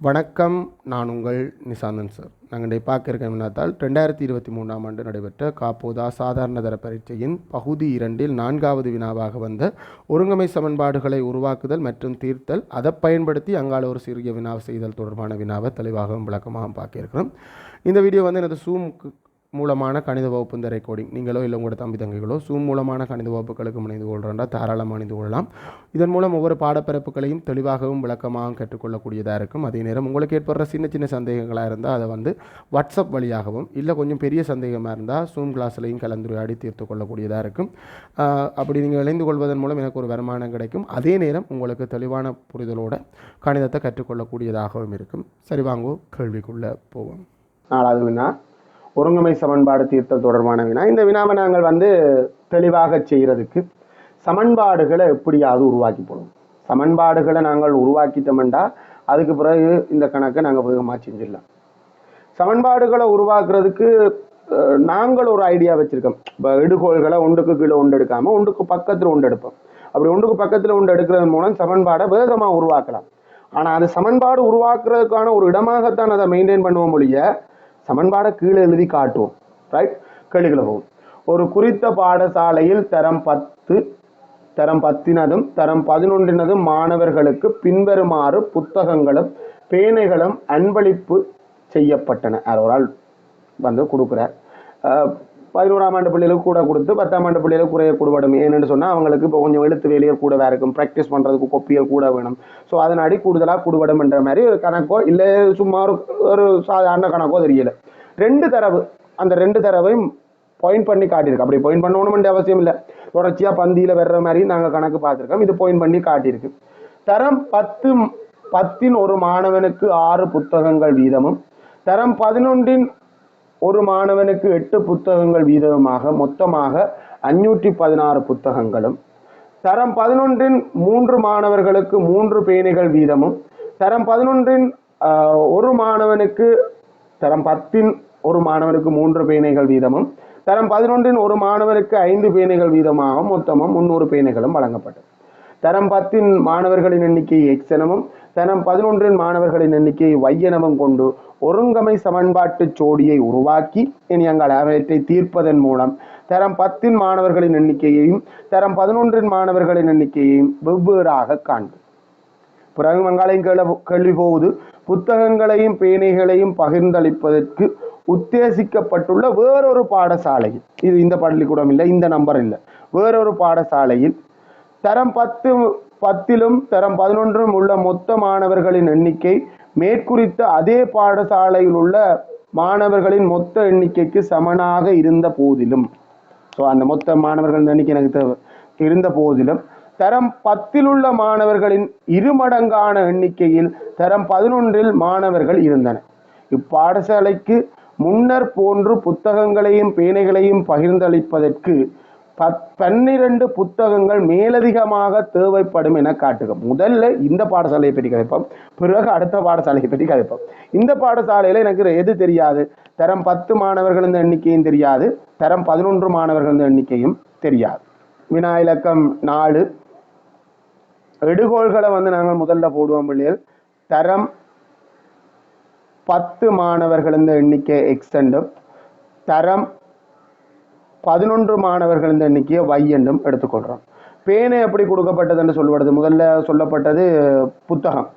வணக்கம் நான் உங்கள் நிசாந்தன் சார். நாங்கள் இன்றைய பார்க்க இருக்க வினாத்தால் ரெண்டாயிரத்தி இருபத்தி மூணாம் ஆண்டு நடைபெற்ற காப்போதா சாதாரண தர பரீட்சையின் பகுதி இரண்டில் நான்காவது வினாவாக வந்த ஒருங்கமை சமன்பாடுகளை உருவாக்குதல் மற்றும் தீர்த்தல் அதை பயன்படுத்தி அங்கால ஒரு சிறிய வினாவை செய்தல் தொடர்பான வினாவை தெளிவாகவும் விளக்கமாகவும் பார்க்க இருக்கிறோம். இந்த வீடியோ வந்து எனது சூம் மூலமான கணித வகுப்பு இந்த ரெக்கார்டிங் நீங்களோ இல்லை உங்களோட தம்பி தங்கைகளோ சூம் மூலமான கணித வகுப்புகளுக்கு முனைந்து கொள்கிறா தாராளமாக அணிந்து கொள்ளலாம். இதன் மூலம் ஒவ்வொரு பாடப்பிறப்புகளையும் தெளிவாகவும் விளக்கமாகவும் கற்றுக்கொள்ளக்கூடியதாக இருக்கும். அதே நேரம் உங்களுக்கு ஏற்படுற சின்ன சின்ன சந்தேகங்களாக இருந்தால் அதை வந்து வாட்ஸ்அப் வழியாகவும் இல்லை கொஞ்சம் பெரிய சந்தேகமாக இருந்தால் சூம் கிளாஸ்லையும் கலந்துரையாடி தீர்த்து கொள்ளக்கூடியதாக இருக்கும். அப்படி நீங்கள் இணைந்து கொள்வதன் மூலம் எனக்கு ஒரு வருமானம் கிடைக்கும். அதே நேரம் உங்களுக்கு தெளிவான புரிதலோட கணிதத்தை கற்றுக்கொள்ளக்கூடியதாகவும் இருக்கும். சரி வாங்கோ கேள்விக்குள்ளே போவோம். நாலாவது வினா. ஒருங்கமை சமன்பாடு தீர்த்தல் தொடர்பான வினா. இந்த வினாவை நாங்கள் வந்து தெளிவாக செய்கிறதுக்கு சமன்பாடுகளை எப்படியாவது உருவாக்கி போடுவோம் சமன்பாடுகளை நாங்கள் உருவாக்கிட்டோம்டா அதுக்கு பிறகு இந்த கணக்கை நாங்கள் வேகமாக செஞ்சிடலாம். சமன்பாடுகளை உருவாக்குறதுக்கு நாங்கள் ஒரு ஐடியா வச்சுருக்கோம். இப்போ இடுகோள்களை ஒன்றுக்கு கீழே ஒன்று எடுக்காமல் ஒன்றுக்கு பக்கத்தில் ஒன்று எடுப்போம். அப்படி ஒன்றுக்கு பக்கத்தில் ஒன்று எடுக்கிறதன் மூலம் சமன்பாடை வேகமாக உருவாக்கலாம். ஆனால் அது சமன்பாடு உருவாக்குறதுக்கான ஒரு இடமாகத்தான் அதை மெயின்டைன் பண்ணுவோம் ஒழிய சமன்பாடை கீழே எழுதி காட்டுவோம். ரைட் கேள்விகளை போகும் ஒரு குறித்த பாடசாலையில் தரம் பத்து தரம் பத்தினதும் தரம் பதினொன்றினதும் மாணவர்களுக்கு பின்வருமாறு புத்தகங்களும் பேனைகளும் அன்பளிப்பு செய்யப்பட்டன. ஒரு ஆள் வந்து கொடுக்குறார். பதினோராம் ஆண்டு பிள்ளைகளுக்கு கூட கொடுத்து பத்தாம் ஆண்டு பிள்ளைகளுக்கு குறைய கூடப்படும் ஏன்னு சொன்னால் அவங்களுக்கு இப்போ கொஞ்சம் எழுத்து வேலைகள் கூட இருக்கும். ப்ராக்டிஸ் பண்ணுறதுக்கு கொப்பியல் கூட வேணும். ஸோ அதனாடி கூடுதலாக கூடுபடும் என்ற மாதிரி ஒரு கணக்கோ இல்லை சும்மா ஒரு ஒரு சாதாரண கணக்கோ தெரியல. ரெண்டு தரவு அந்த ரெண்டு தரவையும் பாயிண்ட் பண்ணி காட்டியிருக்கு. அப்படி பாயிண்ட் பண்ணணும்னு அவசியம் இல்லை. தொடர்ச்சியாக பந்தியில் வர்ற மாதிரி நாங்கள் கணக்கு பார்த்துருக்கோம். இது பாயிண்ட் பண்ணி காட்டியிருக்கு. தரம் பத்து பத்தின் ஒரு மாணவனுக்கு ஆறு புத்தகங்கள் வீதமும் தரம் பதினொன்றின் ஒரு மாணவனுக்கு எட்டு புத்தகங்கள் வீதமாக மொத்தமாக அஞ்சூற்றி பதினாறு புத்தகங்களும் தரம் பதினொன்றின் மூன்று மாணவர்களுக்கு மூன்று பேணிகள் வீதமும் தரம் பதினொன்றின் ஒரு மாணவனுக்கு தரம் பத்தின் ஒரு மாணவனுக்கு மூன்று பேனைகள் வீதமும் தரம் பதினொன்றின் ஒரு மாணவருக்கு ஐந்து பேனைகள் வீதமாக மொத்தமும் முன்னூறு பேனைகளும் வழங்கப்பட்டது. தரம் பத்தின் மாணவர்களின் எண்ணிக்கை எக்ஸ் எனவும் தரம் பதினொன்றின் மாணவர்களின் எண்ணிக்கையை y கொண்டு ஒருங்கமை சமன்பாட்டு ஜோடியை உருவாக்கி இனி அங்கள் அவற்றை தீர்ப்பதன் மூலம் தரம் பத்தின் மாணவர்களின் எண்ணிக்கையையும் தரம் பதினொன்றின் மாணவர்களின் எண்ணிக்கையையும் வெவ்வேறாக காண்பு. பிறகு மங்காளையும் கேள்வி கேள்வி புத்தகங்களையும் பேனைகளையும் பகிர்ந்தளிப்பதற்கு உத்தேசிக்கப்பட்டுள்ள வேறொரு பாடசாலையில். இது இந்த பள்ளிக்கூடம் இல்லை இந்த நம்பர் இல்லை. வேறொரு பாடசாலையில் தரம் பத்து பத்திலும் தரம் பதினொன்றும் உள்ள மொத்த மாணவர்களின் எண்ணிக்கை மேற்குறித்த அதே பாடசாலையில் உள்ள மாணவர்களின் மொத்த எண்ணிக்கைக்கு சமனாக இருந்த போதிலும். ஸோ அந்த மொத்த மாணவர்கள் எண்ணிக்கை எனக்கு தேவை. இருந்த போதிலும் தரம் பத்தில் உள்ள மாணவர்களின் இருமடங்கான எண்ணிக்கையில் தரம் பதினொன்றில் மாணவர்கள் இருந்தனர். இப்பாடசாலைக்கு முன்னர் போன்று புத்தகங்களையும் பேனைகளையும் பகிர்ந்தளிப்பதற்கு பன்னிரண்டு புத்தகங்கள் மேலதிகமாக தேவைப்படும் என காட்டுக முதல்ல இந்த பாடசாலையை பற்றி கதைப்போம். பிறகு அடுத்த பாடசாலையை பற்றி கதைப்போம். இந்த பாடசாலையில் எனக்கு எது தெரியாது? தரம் பத்து மாணவர்கள் இந்த எண்ணிக்கையும் தெரியாது. தரம் பதினொன்று மாணவர்களின் எண்ணிக்கையும் தெரியாது. வினா இலக்கம் நாலு. எடுகோள்களை வந்து நாங்கள் முதல்ல போடுவோம் பிள்ளைகள். தரம் பத்து மாணவர்களின் எண்ணிக்கை எக்ஸ்டெண்டும் தரம் பதினொன்று மாணவர்கள் இந்த எண்ணிக்கையை வை என்றும் எடுத்துக்கொள்கிறோம் பேனை எப்படி கொடுக்கப்பட்டது என்று சொல்லப்படுது முதல்ல சொல்லப்பட்டது புத்தகம்.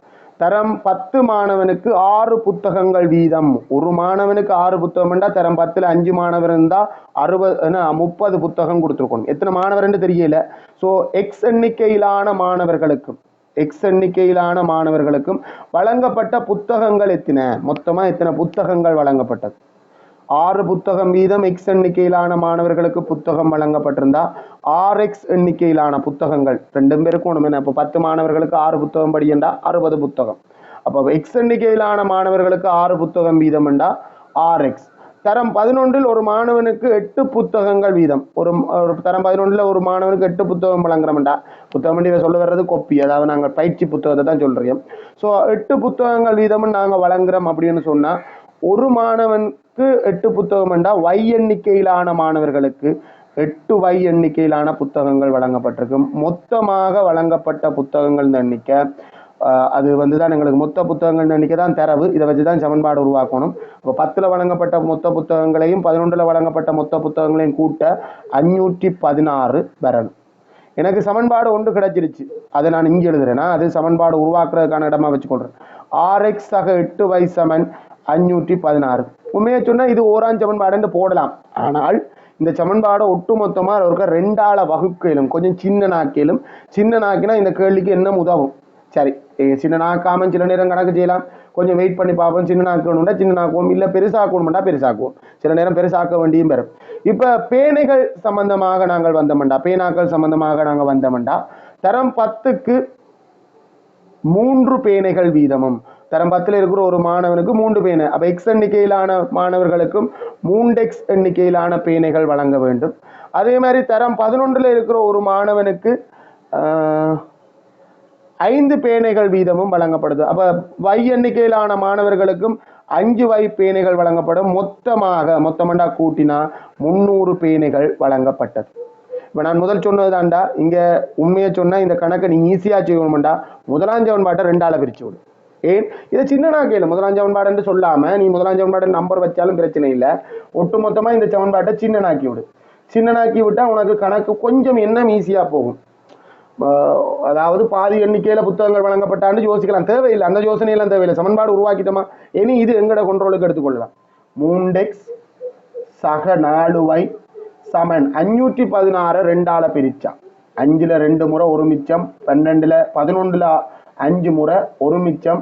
தரம் பத்து மாணவனுக்கு ஆறு புத்தகங்கள் வீதம். ஒரு மாணவனுக்கு ஆறு புத்தகம் என்றால் தரம் பத்தில் அஞ்சு மாணவர் இருந்தால் அறுபது முப்பது புத்தகம் கொடுத்துருக்கணும். எத்தனை மாணவர்னு தெரியல. ஸோ எக்ஸ் எண்ணிக்கையிலான மாணவர்களுக்கும் எக்ஸ் எண்ணிக்கையிலான மாணவர்களுக்கும் வழங்கப்பட்ட புத்தகங்கள் எத்தனை? மொத்தமாக எத்தனை புத்தகங்கள் வழங்கப்பட்டது? ஆறு புத்தகம் வீதம் எக்ஸ் எண்ணிக்கையிலான மாணவர்களுக்கு புத்தகம் வழங்கப்பட்டிருந்தா ஆர் எக்ஸ் எண்ணிக்கையிலான புத்தகங்கள் ரெண்டும் பேருக்கும் ஒன்று இப்போ பத்து மாணவர்களுக்கு ஆறு புத்தகம் படியண்டா அறுபது புத்தகம். அப்போ எக்ஸ் எண்ணிக்கையிலான மாணவர்களுக்கு ஆறு புத்தகம் வீதம் என்றா ஆர் எக்ஸ் தரம் பதினொன்றில் ஒரு மாணவனுக்கு எட்டு புத்தகங்கள் வீதம். ஒரு ஒரு தரம் பதினொன்றில் ஒரு மாணவனுக்கு எட்டு புத்தகம் வழங்குறோம்டா புத்தகம் பண்ணி சொல்ல வர்றது கொப்பி அதாவது நாங்கள் பயிற்சி புத்தகத்தை தான் சொல்கிறோம் ஸோ எட்டு புத்தகங்கள் வீதம் நாங்கள் வழங்குறோம் அப்படின்னு சொன்னால் ஒரு மாணவனுக்கு எட்டு புத்தகம் என்றால் வை எண்ணிக்கையிலான மாணவர்களுக்கு எட்டு வை எண்ணிக்கையிலான புத்தகங்கள் வழங்கப்பட்டிருக்கு. மொத்தமாக வழங்கப்பட்ட புத்தகங்கள் எண்ணிக்கை அது வந்து தான் எங்களுக்கு மொத்த புத்தகங்கள் எண்ணிக்கை தான் தரவு. இதை வச்சு தான் சமன்பாடு உருவாக்கணும். இப்போ பத்தில் வழங்கப்பட்ட மொத்த புத்தகங்களையும் பதினொன்றில் வழங்கப்பட்ட மொத்த புத்தகங்களையும் கூட்ட அஞ்சூற்றி பதினாறு வரணும் எனக்கு சமன்பாடு ஒன்று கிடைச்சிருச்சு. அதை நான் இங்கே எழுதுறேன்னா அது சமன்பாடு உருவாக்குறதுக்கான இடமா வச்சுக்கொள்றேன். ஆர்எக்ஸ் சக எட்டு வை சமன் அஞ்சூற்றி பதினாறு. உண்மையை சொன்னால் இது ஓரான் சமன்பாடுன்னு போடலாம். ஆனால் இந்த சமன்பாடை ஒட்டுமொத்தமா இருக்க ரெண்டால வகுக்கையிலும் கொஞ்சம் சின்ன நாக்கிலும் சின்ன நாக்கினா இந்த கேள்விக்கு என்ன உதவும்? சரி சின்ன நாக்காம சில நேரம் கணக்கு செய்யலாம். கொஞ்சம் வெயிட் பண்ணி பார்ப்போம் சின்ன நாக்கணும்னா சின்ன நாக்குவோம் இல்லை பெருசாக்கணும்னா பெருசாக்குவோம். சில நேரம் பெருசாக்க வேண்டியும் பெறும் இப்போ பேனைகள் சம்பந்தமாக நாங்கள் வந்தோம்டா பேனாக்கள் சம்பந்தமாக நாங்கள் வந்தோம்டா. தரம் பத்துக்கு மூன்று பேனைகள் வீதமும் தரம் பத்தில் இருக்கிற ஒரு மாணவனுக்கு மூன்று பேனை. அப்போ எக்ஸ் எண்ணிக்கையிலான மாணவர்களுக்கும் மூண்டெக்ஸ் எண்ணிக்கையிலான பேனைகள் வழங்க வேண்டும். அதே மாதிரி தரம் பதினொன்றில் இருக்கிற ஒரு மாணவனுக்கு ஐந்து பேனைகள் வீதமும் வழங்கப்படுது. அப்போ வை எண்ணிக்கையிலான மாணவர்களுக்கும் அஞ்சு வை பேனைகள் வழங்கப்படும். மொத்தமாக மொத்தமண்டா கூட்டினா முந்நூறு பேனைகள் வழங்கப்பட்டது. இப்போ நான் முதல் சொன்னதுதான்டா. இங்கே உண்மையை சொன்னால் இந்த கணக்கை நீ ஈஸியாக செய்யணும்டா முதலாம் ஜவன்பாட்டை ரெண்டால பிரிச்சு விடு. ஏன்? இதை சின்னனா கேளு. முதலாம் ஜவன்பாடுன்னு சொல்லாமல் நீ முதலாம் ஜவன்பாடு நம்பர் வச்சாலும் பிரச்சனை இல்லை. ஒட்டு மொத்தமாக இந்த ஜவன்பாட்டை சின்னனாக்கி விடு. சின்னனாக்கி விட்டா உனக்கு கணக்கு கொஞ்சம் எண்ணம் ஈஸியாக போகும். அதாவது பாதி எண்ணிக்கையில புத்தகங்கள் வழங்கப்பட்டான்னு யோசிக்கலாம். தேவையில்லை. அந்த யோசனையெல்லாம் தேவையில்லை. சமன்பாடு உருவாக்கிட்டோமா? இனி இது எங்கட கொண்டோலுக்கு எடுத்துக்கொள்ளலாம். மூண்டெக்ஸ் சக நாலு வை சமன். அஞ்சூற்றி பதினாறு ரெண்டால பிரிச்சா. அஞ்சுல ரெண்டு முறை ஒரு மிச்சம். பன்னெண்டுல பதினொன்றுல அஞ்சு முறை ஒரு மிச்சம்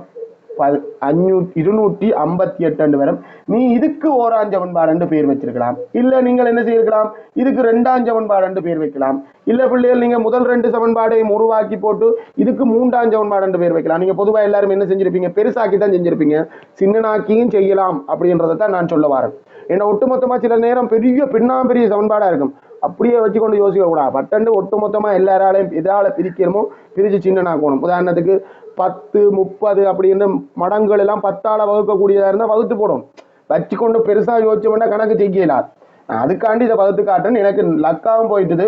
ப அஞ்சூ இருநூற்றி ஐம்பத்தி எட்டு வரும். நீ இதுக்கு ஓராம் சமன்பாடு பேர் வச்சிருக்கலாம். இல்ல நீங்கள் என்ன செய்யலாம்? இதுக்கு ரெண்டாம் சமன்பாடு பேர் வைக்கலாம். இல்ல பிள்ளைகள் நீங்க முதல் ரெண்டு சமன்பாடையும் உருவாக்கி போட்டு இதுக்கு மூன்றாம் சமன்பாடு பேர் வைக்கலாம். நீங்க பொதுவா எல்லாரும் என்ன செஞ்சிருப்பீங்க? பெருசாக்கி தான் செஞ்சிருப்பீங்க. சின்னனாக்கியும் செய்யலாம் அப்படின்றத தான் நான் சொல்ல வரேன். ஏன்னா ஒட்டுமொத்தமா சில நேரம் பெரிய பின்னாம்பெரிய சமன்பாடா இருக்கும். அப்படியே வச்சுக்கொண்டு யோசிக்க கூடாது பட்டண்டு ஒட்டுமொத்தமா எல்லாராலையும் எதால பிரிக்கிறோமோ பிரிச்சு சின்னனாக்கணும். உதாரணத்துக்கு பத்து முப்பது அப்படின்னு மடங்கள் எல்லாம் பத்தால வகுக்கக்கூடியதா இருந்தா வகுத்து போடும். வச்சுக்கொண்டு பெருசா யோசிச்சோம்னா கணக்கு செய்யலாது அதுக்காண்டி இதை வகுத்து காட்டுன்னு எனக்கு லக்காவும் போயிட்டுது.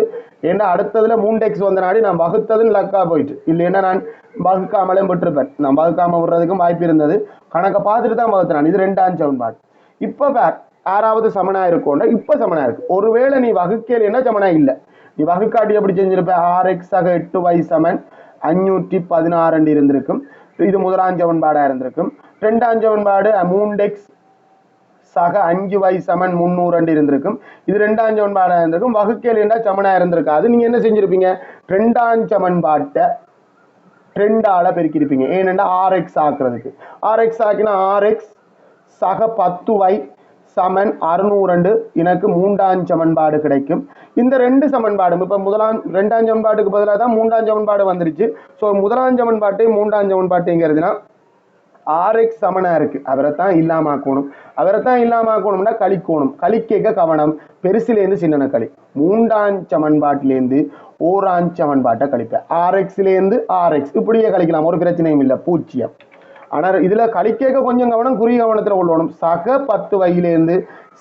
ஏன்னா அடுத்ததுல மூண்டெக்ஸ் வந்த நாடி நான் வகுத்ததுன்னு லக்கா போயிட்டு. இல்லைன்னா நான் வகுக்காமலே விட்டுருப்பேன். நான் வகுக்காம விடுறதுக்கும் வாய்ப்பு இருந்தது. கணக்கை பார்த்துட்டு தான் வகுத்தினான் இது ரெண்டாம் சமன்பாடு. இப்போ யாராவது ஆறாவது சமனா இருக்கோன்னா இப்போ சமனா இருக்கு. ஒருவேளை நீ வகுக்கலைன்னா சமனா? இல்லை. நீ வகுக்காட்டி எப்படி செஞ்சிருப்ப ஆர் எக்ஸ் ஆக எட்டு வை சமன் அஞ்சூற்றி பதினாறு இருந்திருக்கும் இது முதலாம் சமன்பாடா இருந்திருக்கும் ரெண்டாம் சமன்பாடு மூண்டெக்ஸ் சக அஞ்சு வை சமன் முந்நூறு இருந்திருக்கும் இது ரெண்டாம் சமன்பாடா இருந்திருக்கும் வகுக்கலைன்னா சமனா இருந்திருக்காது நீங்க என்ன செஞ்சிருப்பீங்க ரெண்டாம் சமன்பாட்டை ரெண்டால் பெருக்கியிருப்பீங்க ஏனெண்டா ஆர்எக்ஸ் ஆக்குறதுக்கு ஆர்எக்ஸ் ஆக்கினா ஆர்எக்ஸ் சக பத்து வை சமன் அறுநூறு எனக்கு மூன்றாம் சமன்பாடு கிடைக்கும். இந்த ரெண்டு சமன்பாடும் இப்போ முதலாம் ரெண்டாம் சமன்பாட்டுக்கு பதிலாக தான் மூன்றாம் சமன்பாடு வந்துருச்சு. ஸோ முதலாம் சமன்பாட்டையும் மூன்றாம் சமன்பாட்டைங்கிறதுனா ஆர்எக்ஸ் சமனா இருக்கு. அவரை தான் இல்லாமாக்கணும். அவரை தான் இல்லாமாக்கணும்னா கழிக்கணும். கழிக்க கவனம். பெருசுலேருந்து சின்னன களி. மூன்றாம் சமன்பாட்டிலேருந்து ஓராம் சமன்பாட்டை கழிப்பேன். ஆர்எக்ஸ்லேருந்து ஆர்எக்ஸ் இப்படியே கழிக்கலாம். ஒரு பிரச்சனையும் இல்லை. பூஜ்ஜியம். ஆனால் இதுல கழிக்க கொஞ்சம் கவனம் குறி கவனத்துல கொள்ளணும். சக பத்து வயலேருந்து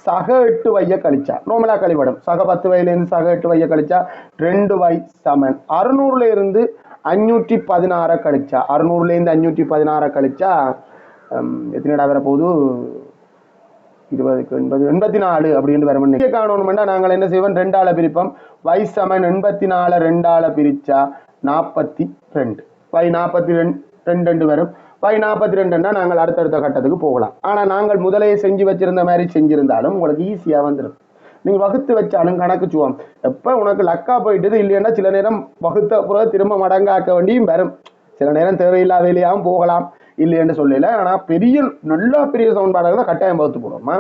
சக எட்டு வைய கழிச்சா. நோமலா கழிவடம் சக பத்து வயலேருந்து சக எட்டு வைய கழிச்சா ரெண்டு வை சமன். அறுநூறுல இருந்து அஞ்சூற்றி பதினாறை கழிச்சா. அறுநூறுல இருந்து அஞ்சூற்றி பதினாறை கழிச்சா ஹம், எத்தனைடா வர போது இருபதுக்கு எண்பது எண்பத்தி நாலு அப்படின்னு வரும் காணணும்னா நாங்கள் என்ன செய்வோம்? ரெண்டால பிரிப்போம். வை சமன் எண்பத்தி நாலு ரெண்டால பிரிச்சா நாற்பத்தி ரெண்டு. வை நாற்பத்தி ரெண்டு ரெண்டு ரெண்டு வரும். பை நாற்பத்தி ரெண்டுன்னா நாங்கள் அடுத்தடுத்த கட்டத்துக்கு போகலாம். ஆனால் நாங்கள் முதலே செஞ்சு வச்சிருந்த மாதிரி செஞ்சிருந்தாலும் உங்களுக்கு ஈஸியாக வந்துடும் நீங்கள் வகுத்து வச்சாலும் கணக்கு சுவோம் எப்போ உனக்கு லக்கா போயிட்டது இல்லைன்னா சில நேரம் வகுத்த பிறகு திரும்ப மடங்காக்க வேண்டியும் வரும். சில நேரம் தேவையில்லாத வேலையாகவும் போகலாம். இல்லைன்னு சொல்லல. ஆனால் பெரிய நல்லா பெரிய சமன்பாடாக தான் கட்டாயம் வகுத்து போடுவோமா?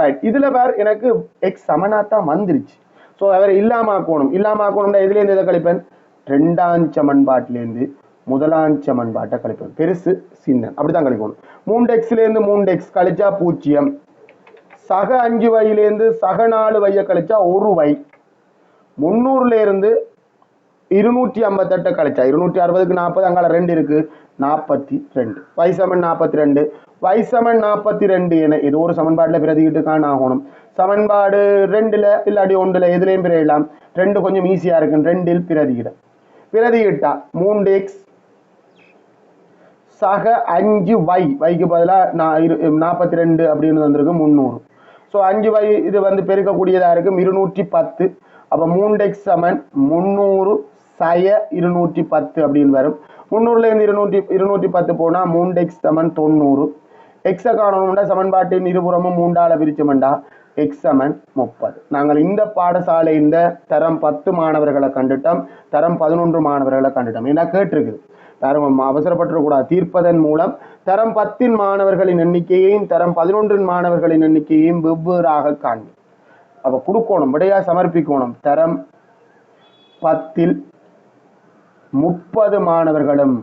ரைட் இதில் வேற எனக்கு எக்ஸ் சமனா தான் வந்துருச்சு ஸோ அவர் இல்லாம ஆக்கணும். இல்லாம ஆக்கணும்னா எதுலேருந்து எதை கழிப்பேன்? ரெண்டாம் சமன்பாட்டிலேருந்து முதலாம் சமன்பாட்டை கழிப்போம். பெருசு சின்ன. அப்படிதான் கழிக்கணும். மூன்று எக்ஸ்லேருந்து மூன்று எக்ஸ் கழிச்சா பூஜ்ஜியம். சக அஞ்சு வையிலேருந்து சக நாலு வைய கழிச்சா ஒரு வை. முந்நூறுல இருந்து இருநூற்றி ஐம்பத்தெட்டு கழிச்சா இருநூற்றி அறுபதுக்கு நாற்பது அங்கால ரெண்டு இருக்கு. நாற்பத்தி ரெண்டு. வைசமன் நாற்பத்தி ரெண்டு. வைசமன் நாற்பத்தி ரெண்டு என ஏதோ ஒரு சமன்பாடுல பிரதிகிட்டு காண ஆகணும். சமன்பாடு ரெண்டுல இல்லாட்டி ஒன்றுல எதுலையும் பிரியிடலாம் ரெண்டு கொஞ்சம் ஈஸியா இருக்கு ரெண்டில் பிரதியிட பிரதியிட்டா மூன்று எக்ஸ் சக அஞ்சு வை. வைக்கு பதிலாக நான் இரு நாற்பத்தி ரெண்டு அப்படின்னு வந்திருக்கு முந்நூறு. ஸோ அஞ்சு வை இது வந்து பெருக்கக்கூடியதாக இருக்கும் இருநூற்றி பத்து. அப்போ மூண்டெக்ஸ் சமன் முந்நூறு சய இருநூற்றி பத்து அப்படின்னு வரும். முந்நூறுலேருந்து இருநூற்றி இருநூற்றி பத்து போனால் மூண்டெக்ஸ் சமன் தொண்ணூறு. எக்ஸை காணணும்னா சமன்பாட்டின் இருபுறமும் மூண்டால பிரிச்சமெண்டா? எக்ஸ் சமன் முப்பது. நாங்கள் இந்த பாடசாலை இந்த தரம் பத்து மாணவர்களை கண்டுட்டோம் தரம் பதினொன்று மாணவர்களை கண்டுட்டோம். ஏன்னா கேட்டிருக்குது. தரம் அவசரப்பட்டுக்கூடாது தீர்ப்பதன் மூலம் தரம் பத்தின் மாணவர்களின் எண்ணிக்கையையும் தரம் பதினொன்றின் மாணவர்களின் எண்ணிக்கையையும் வெவ்வேறாக காண்பி அப்போ கொடுக்கணும் விடையா சமர்ப்பிக்கணும். தரம் பத்தில் முப்பது மாணவர்களும்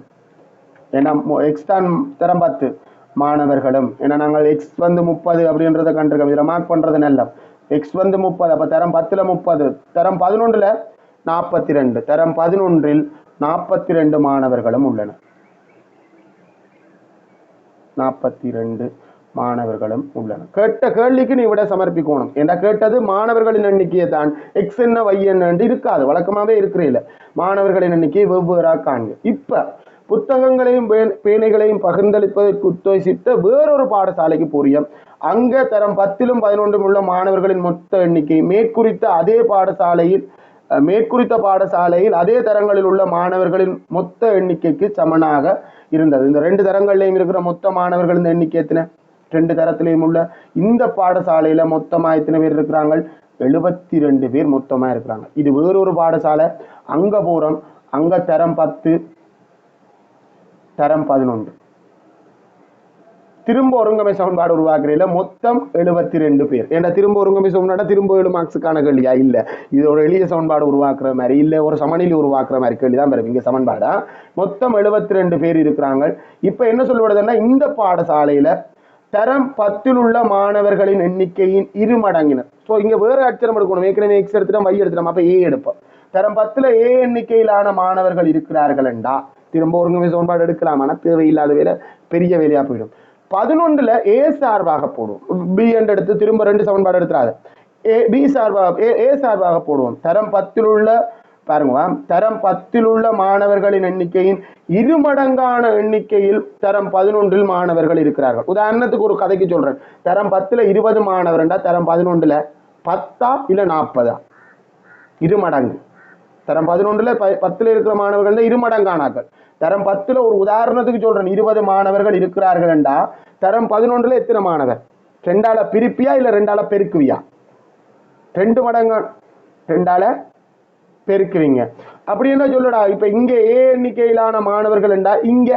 ஏன்னா எக்ஸ் தான் தரம் பத்து மாணவர்களும். ஏன்னா நாங்கள் எக்ஸ் வந்து முப்பது அப்படின்றத கண்டிருக்கோம். இதில் மார்க் பண்ணுறது நல்ல எக்ஸ் வந்து முப்பது அப்போ தரம் பத்தில் முப்பது. தரம் பதினொன்றில் நாற்பத்தி ரெண்டு. தரம் பதினொன்றில் நாற்பத்தி ரெண்டு மாணவர்களும் உள்ளனர். நாற்பத்தி ரெண்டு மாணவர்களும் உள்ளனர். கேட்ட கேள்விக்கு நீ விட சமர்ப்பிக்கணும். ஏன்னா கேட்டது? மாணவர்களின் எண்ணிக்கையை தான். எக்ஸ் என்ன y என்ன இருக்காது. வழக்கமாவே இருக்கிறீல மாணவர்களின் எண்ணிக்கையை வெவ்வேறாக காண்க. இப்ப புத்தகங்களையும் பே- பேனைகளையும் பகிர்ந்தளிப்பதற்கு உத்தேசித்த வேறொரு பாடசாலைக்கு புரியும் அங்க தரம் பத்திலும் பதினொன்றும் உள்ள மாணவர்களின் மொத்த எண்ணிக்கை. மேற்குறித்த அதே பாடசாலையில் மேற்குறித்த பாடசாலையில் அதே தரங்களில் உள்ள மாணவர்களின் மொத்த எண்ணிக்கைக்கு சமனாக இருந்தது. இந்த ரெண்டு தரங்கள்லையும் இருக்கிற மொத்த மாணவர்களின் எண்ணிக்கை எத்தனை? ரெண்டு தரத்திலையும் உள்ள இந்த பாடசாலையில மொத்தமா எத்தனை பேர் இருக்கிறாங்க? எழுபத்தி ரெண்டு பேர் மொத்தமா இருக்கிறாங்க. இது வேறொரு பாடசாலை. அங்க போறோம் அங்க தரம் பத்து தரம் பதினொன்று. திரும்ப ஒருங்கமை சமன்பாடு உருவாக்குறதுல மொத்தம் எழுபத்தி ரெண்டு பேர். ஏன்னா திரும்ப ஒருங்கமை சமன்பாடா திரும்ப ஏழு மார்க்ஸுக்கான கேள்வியா? இல்ல. இது ஒரு எளிய சமன்பாடு உருவாக்குற மாதிரி இல்ல ஒரு சமநிலை உருவாக்குற மாதிரி கேள்வி தான் இங்க சமன்பாடா? மொத்தம் எழுபத்தி ரெண்டு பேர் இருக்கிறாங்க. இப்ப என்ன சொல்லுவதுன்னா இந்த பாடசாலையில தரம் பத்தில் உள்ள மாணவர்களின் எண்ணிக்கையின் இரு மடங்கினர் ஸோ இங்க வேற அச்சரம் எடுக்கணும். ஏற்கனவே எக்ஸ் எடுத்துட்டோம் வை எடுத்துட்டோம். அப்ப ஏ எடுப்போம். தரம் பத்துல ஏ எண்ணிக்கையிலான மாணவர்கள் இருக்கிறார்கள் என்றா திரும்ப ஒருங்கமை சமன்பாடு எடுக்கலாம் ஆனா தேவையில்லாத வேலை பெரிய வேலையா போயிடும். பதினொன்றுல ஏ சார்பாக போடுவோம். பி என்று எடுத்து திரும்ப ரெண்டு சமன்பாடு எடுத்துறாது. ஏ பி சார்பாக ஏ ஏ சார்பாக போடுவோம். தரம் பத்தில் உள்ள பாருங்க தரம் பத்தில் உள்ள மாணவர்களின் எண்ணிக்கையின் இருமடங்கான எண்ணிக்கையில் தரம் பதினொன்றில் மாணவர்கள் இருக்கிறார்கள். உதாரணத்துக்கு ஒரு கதைக்கு சொல்றேன். தரம் பத்துல இருபது மாணவர்ண்டா தரம் பதினொன்றுல பத்தா இல்ல நாற்பதா? இருமடங்கு தரம் பதினொன்றுல ப பத்துல இருக்கிற மாணவர்கள் தான் இருமடங்கானாக்கள் தரம் பத்துல ஒரு உதாரணத்துக்கு சொல்றேன். இருபது மாணவர்கள் இருக்கிறார்கள்டா தரம் பதினொன்றுல எத்தனை மாணவர்? ரெண்டால பிரிப்பியா இல்ல ரெண்டால பெருக்குவியா? ரெண்டு மடங்கா ரெண்டால பெருக்குவீங்க. அப்படி என்ன சொல்லுடா இப்ப இங்க ஏ எண்ணிக்கையிலான மாணவர்கள் என்றா இங்க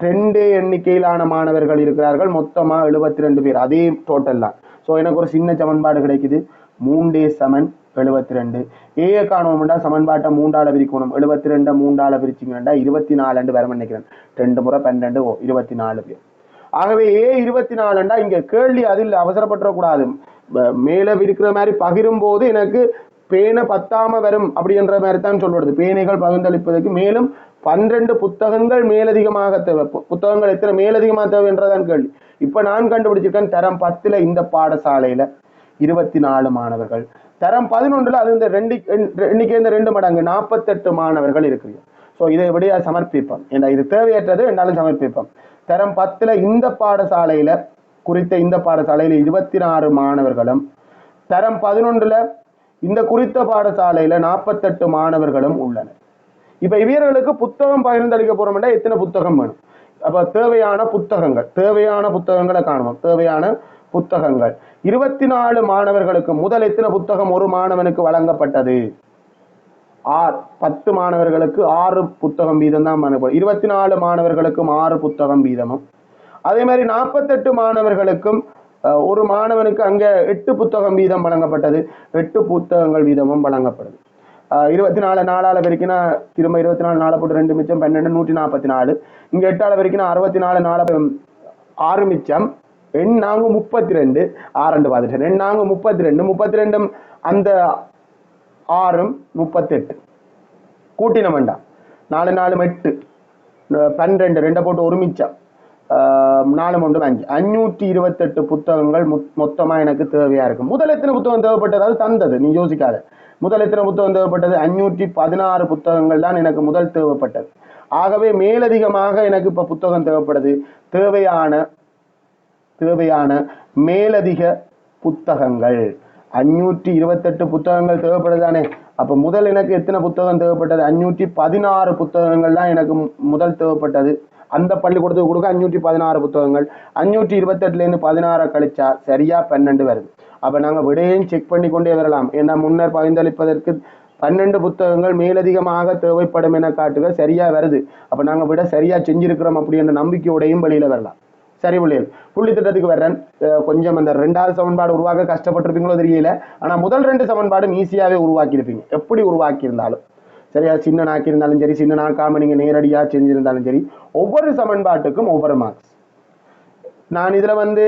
ரெண்டு எண்ணிக்கையிலான மாணவர்கள் இருக்கிறார்கள். மொத்தமா எழுபத்தி ரெண்டு பேர். அதே டோட்டல் தான். ஸோ எனக்கு ஒரு சின்ன சமன்பாடு கிடைக்குது. மூண்டே சமன் எழுபத்தி ரெண்டு ஏய காணோம்டா சமன்பாட்டை மூண்டால பிரிக்கணும். எழுபத்தி ரெண்டை மூண்டால பிரிச்சிங்கன்னா இருபத்தி நாலு வர நினைக்கிறேன் ரெண்டு முறை பன்னெண்டு ஓ இருபத்தி நாலு பேர். ஆகவே ஏ இருபத்தி நாலுண்டா இங்கே கேள்வி அதில் அவசரப்பட்டுறக்கூடாது. மேலே இருக்கிற மாதிரி பகிரும் போது எனக்கு பேனை பத்தாம வரும் அப்படின்ற மாதிரி தான் சொல்றது பேனைகள் பகிர்ந்தளிப்பதற்கு மேலும் பன்னிரண்டு புத்தகங்கள் மேலதிகமாக தேவை. புத்தகங்கள் எத்தனை மேலதிகமாக தேவை என்றதான் கேள்வி. இப்போ நான் கண்டுபிடிச்சிருக்கேன் தரம் பத்தில் இந்த பாடசாலையில். இருபத்தி நாலு மாணவர்கள். தரம் பதினொன்றுல அது இந்த ரெண்டு எண்- எண்ணிக்கை இந்த ரெண்டு மடங்கு நாற்பத்தெட்டு மாணவர்கள் இருக்கிறீங்க ஸோ இதை விட சமர்ப்பிப்போம்? ஏன்னா இது தேவையற்றது என்றாலும் சமர்ப்பிப்போம். தரம் பத்துல இந்த பாடசாலையில குறித்த இந்த பாடசாலையில இருபத்தி ஆறு மாணவர்களும் தரம் பதினொன்றுல இந்த குறித்த பாடசாலையில நாற்பத்தெட்டு மாணவர்களும் உள்ளனர். இப்ப இவர்களுக்கு புத்தகம் பகிர்ந்தளிக்க போறோம்னா எத்தனை புத்தகம் வேணும்? அப்ப தேவையான புத்தகங்கள் தேவையான புத்தகங்களை காணுவோம். தேவையான புத்தகங்கள். இருபத்தி நாலு மாணவர்களுக்கு முதல் எத்தனை புத்தகம் ஒரு மாணவனுக்கு வழங்கப்பட்டது? ஆறு. பத்து மாணவர்களுக்கு ஆறு புத்தகம் வீதம் தான் வழங்கப்படும். இருபத்தி நாலு மாணவர்களுக்கும் ஆறு புத்தகம் வீதமும். அதே மாதிரி நாற்பத்தெட்டு மாணவர்களுக்கும் ஒரு மாணவனுக்கு அங்கே எட்டு புத்தகம் வீதம் வழங்கப்பட்டது. எட்டு புத்தகங்கள் வீதமும் வழங்கப்படுது. இருபத்தி நாலு நாலால வரைக்கும்னா திரும்ப இருபத்தி நாலு நாலு போட்டு ரெண்டு மிச்சம் பன்னெண்டு நூற்றி நாற்பத்தி நாலு. இங்கே எட்டால வரைக்கும்னா அறுபத்தி நாலு நாலு ஆறு மிச்சம். ரெண்டு நாங்க முப்பத்தி ரெண்டு ஆறண்டு பார்த்துட்டேன் ரெண்டு நாங்க முப்பத்தி ரெண்டு முப்பத்தி ரெண்டும் அந்த ஆறும் முப்பத்தெட்டு. கூட்டின வேண்டாம் நாலு நாலு எட்டு. பன்னிரெண்டு ரெண்டை போட்டு ஒருமிச்சா. நாலு மூன்று அஞ்சு. அஞ்சூற்றி இருபத்தெட்டு புத்தகங்கள் மொத்- எனக்கு தேவையாக இருக்கும் முதல் எத்தனை புத்தகம் தேவைப்பட்டது? அது தந்தது. நீ யோசிக்காத. முதல் எத்தனை புத்தகம் தேவைப்பட்டது? அஞ்சூற்றி பதினாறு புத்தகங்கள் தான் எனக்கு முதல் தேவைப்பட்டது. ஆகவே மேலதிகமாக எனக்கு இப்போ புத்தகம் தேவைப்படுது. தேவையான தேவையான மேலதிக புத்தகங்கள். அஞ்சூற்றி இருபத்தெட்டு புத்தகங்கள் தேவைப்படுதானே? அப்போ முதல் எனக்கு எத்தனை புத்தகம் தேவைப்பட்டது? அஞ்சூற்றி பதினாறு புத்தகங்கள் தான் எனக்கு மு- முதல் தேவைப்பட்டது. அந்த பள்ளிக்கூடத்துக்கு கொடுக்க அஞ்சூற்றி பதினாறு புத்தகங்கள். அஞ்சூற்றி இருபத்தெட்டுலேருந்து பதினாறை கழிச்சா சரியா பன்னெண்டு வருது. அப்போ நாங்கள் விடையும் செக் பண்ணி கொண்டே வரலாம். ஏன்னா முன்னர் பகிர்ந்தளிப்பதற்கு பன்னெண்டு புத்தகங்கள் மேலதிகமாக தேவைப்படும் என காட்டுக சரியா வருது. அப்போ நாங்கள் விட சரியா செஞ்சிருக்கிறோம் அப்படி என்ற நம்பிக்கையோடையும் வெளியில வரலாம். சரி புள்ளியல் புள்ளி திட்டத்துக்கு வர்றேன் கொஞ்சம் அந்த ரெண்டாவது சமன்பாடு உருவாக்க கஷ்டப்பட்டிருப்பீங்களோ தெரியல. ஆனால் முதல் ரெண்டு சமன்பாடும் ஈஸியாகவே உருவாக்கியிருப்பீங்க. எப்படி உருவாக்கியிருந்தாலும். சரியா சின்ன இருந்தாலும் சரி சின்ன நாக்காம நேரடியாக நேரடியா செஞ்சிருந்தாலும் சரி ஒவ்வொரு சமன்பாட்டுக்கும் ஒவ்வொரு மார்க்ஸ் நான் இதில் வந்து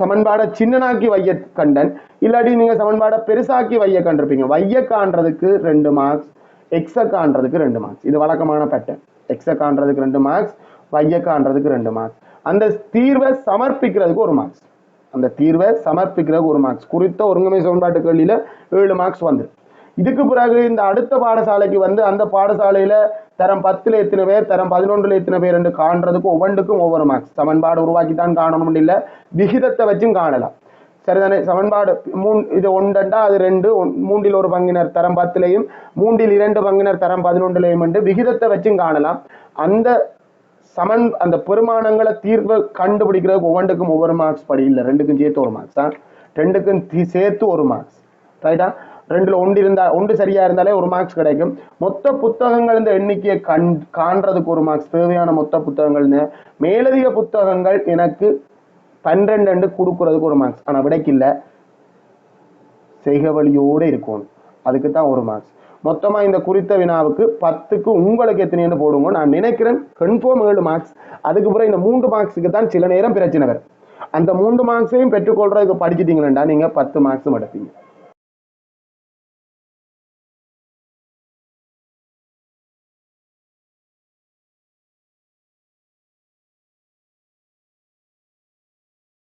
சமன்பாடை சின்னனாக்கி வைய கண்டன். இல்லாட்டி நீங்கள் சமன்பாடை பெருசாக்கி வைய கண்டிருப்பீங்க. வைய காண்றதுக்கு ரெண்டு மார்க்ஸ் எக்ஸை காண்றதுக்கு ரெண்டு மார்க்ஸ் இது வழக்கமான பேட்டர்ன் எக்ஸை காண்றதுக்கு ரெண்டு மார்க்ஸ் வைய காண்றதுக்கு ரெண்டு மார்க்ஸ் அந்த தீர்வை சமர்ப்பிக்கிறதுக்கு ஒரு மார்க்ஸ் அந்த தீர்வை சமர்ப்பிக்கிறதுக்கு ஒரு மார்க்ஸ் குறித்த ஒருங்கமை சமன்பாட்டு கேள்வியில ஏழு மார்க்ஸ் வந்து. இதுக்கு பிறகு இந்த அடுத்த பாடசாலைக்கு வந்து அந்த பாடசாலையில தரம் பத்துல எத்தனை பேர் தரம் பதினொன்றுல எத்தனை பேர் என்று காண்றதுக்கு ஒவ்வொன்றுக்கும் ஒவ்வொரு மார்க்ஸ் சமன்பாடு உருவாக்கி தான் காணணும் இல்ல. விகிதத்தை வச்சும் காணலாம். சரிதானே? சமன்பாடு மூன் இது ஒன்றண்டா அது ரெண்டு. மூன்றில் ஒரு பங்கினர் தரம் பத்துலையும் மூன்றில் இரண்டு பங்கினர் தரம் பதினொன்றுலையும் என்று விகிதத்தை வச்சும் காணலாம். அந்த சமன் அந்த பெருமானங்களை தீர்வை கண்டுபிடிக்கிறதுக்கு ஒவ்வொன்றுக்கும் ஒவ்வொரு மார்க்ஸ் படி இல்லை. ரெண்டுக்கும் சேர்த்து ஒரு மார்க்ஸ் தான். ரெண்டுக்கும் தி- சேர்த்து ஒரு மார்க்ஸ் ரைட்டா ரெண்டுல ஒன்று இருந்தா ஒன்று சரியா இருந்தாலே ஒரு மார்க்ஸ் கிடைக்கும். மொத்த புத்தகங்கள் இந்த எண்ணிக்கையை கண் காண்றதுக்கு ஒரு மார்க்ஸ் தேவையான மொத்த புத்தகங்கள்னு மேலதிக புத்தகங்கள் எனக்கு பன்னிரெண்டு ரெண்டு கொடுக்கறதுக்கு ஒரு மார்க்ஸ் ஆனால் விடைக்கு இல்லை. செய்க வழியோடு இருக்கணும். அதுக்கு தான் ஒரு மார்க்ஸ் மொத்தமாக இந்த குறித்த வினாவுக்கு பத்துக்கு உங்களுக்கு எத்தனைன்னு போடுங்க. நான் நினைக்கிறேன் கன்ஃபார்ம் ஏழு மார்க்ஸ் அதுக்கு பிறகு இந்த மூன்று மார்க்ஸுக்கு தான் சில நேரம் பிரச்சனை வரும். அந்த மூன்று மார்க்ஸையும் பெற்றுக்கொள்றதுக்கு படிச்சிட்டீங்களா நீங்கள் பத்து மார்க்ஸும் எடுப்பீங்க